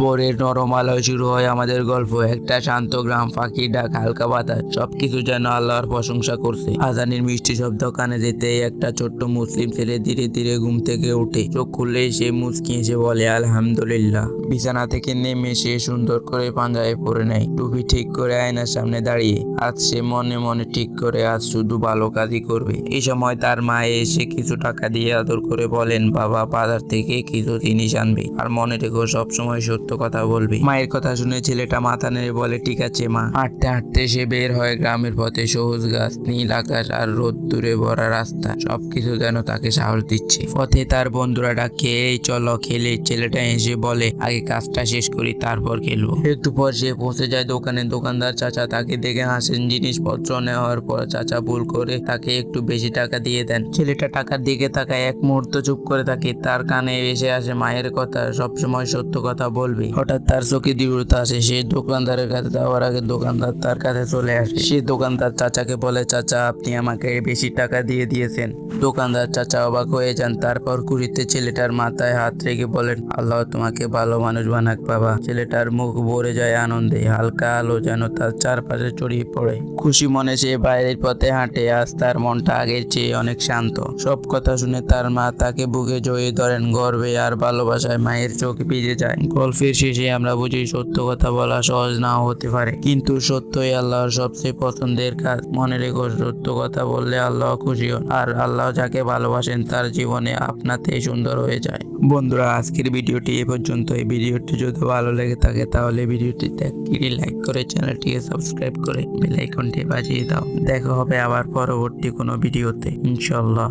ভোরের নরম আলোয় শুরু হয় আমাদের গল্প। একটা শান্ত গ্রাম পাখি ডাক, হালকা বাতাস, সবকিছু যেন আল্লাহর প্রশংসা করছে। আজানের মিষ্টি শব্দ কানে যেতেই একটা ছোট্ট মুসলিম ছেলে ধীরে ধীরে ঘুম থেকে উঠে চোখ খুললেই সে মুচকি এসে বলে, আলহামদুলিল্লাহ। বিছানা থেকে নেমে সে সুন্দর করে পাঞ্জায় পরে নেয়। টুপি ঠিক করে আয়নার সামনে দাঁড়িয়ে, আজ সে মনে মনে ঠিক করে, আজ শুধু ভালো কাজই করবে। এই সময় তার মা এসে কিছু টাকা দিয়ে আদর করে বলেন, বাবা, বাজার থেকে কিছু জিনিস আনবে। আর মনে রেখো, সবসময় সত্য কথা বলবি। মায়ের কথা শুনে ছেলেটা মাথা নেড়ে বলে, ঠিক আছে মা। হাঁটতে হাঁটতে সে বের হয় গ্রামের পথে, সবুজ গাছ, নীল আকাশ আর রোদ দূরে ভরা রাস্তা। সবকিছু যেন তাকে সাহস দিচ্ছে। পথে তার বন্ধুরা ডাকে, এই চলো খেলে। ছেলেটা এসে বলে, আগে কাজটা শেষ করি, তারপর খেলব। একটু পর সে পৌঁছে যায় দোকানে। দোকানদার চাচা তাকে দেখে হাসেন। জিনিসপত্র নেওয়ার পর চাচা ভুল করে তাকে একটু বেশি টাকা দিয়ে দেন। ছেলেটা টাকার দিকে তাকায়, এক মুহূর্ত চুপ করে থাকে। তার কানে এসে আসে মায়ের কথা, সবসময় সত্য কথা বলবি? হঠাৎ তার চোখে দৃঢ়তা আসে। সে দোকানদারের কাছে যাওয়ার আগে দোকানদার তার কাছে চলে আসে। সে দোকানদার চাচাকে বলে, চাচা, আপনি আমাকে বেশি টাকা দিয়ে দিয়েছেন। দোকানদার চাচা অবাক হয়ে যান। তারপর কুড়িতে ছেলেটার মাথায় হাত রেখে বলেন, আল্লাহ তোমাকে ভালো মানুষ বানাক বাবা। ছেলেটার মুখ ভরে যায় আনন্দে, হালকা আলো যেন তার চারপাশে ছড়িয়ে পড়ে। খুশি মনে সে বাইরের পথে হাঁটে, আজ তার মনটা আগের চেয়ে অনেক শান্ত। সব কথা শুনে তার মা তাকে বুকে জড়িয়ে ধরেন। গর্বে আর ভালোবাসায় মায়ের চোখ ভিজে যায়। গল্পের শেষে আমরা বুঝি সত্য কথা বলা সহজ নাও হতে পারে। কিন্তু সত্যই আল্লাহর সবচেয়ে পছন্দের কাজ মনে রেখো, সত্য কথা বললে আল্লাহ খুশি হন। আর আল্লাহ যাকে ভালোবাসেন, তার জীবনে আপনাতেই সুন্দর হয়ে যায়। বন্ধুরা, আজকের ভিডিওটি এ পর্যন্ত এই ভিডিওটি যদি ভালো লেগে থাকে, তাহলে ভিডিওটিতে একটি লাইক করে চ্যানেলটিকে সাবস্ক্রাইব করে বেল আইকনটি বাজিয়ে দাও। দেখা হবে আবার পরবর্তী কোনো ভিডিওতে। ইনশাল্লাহ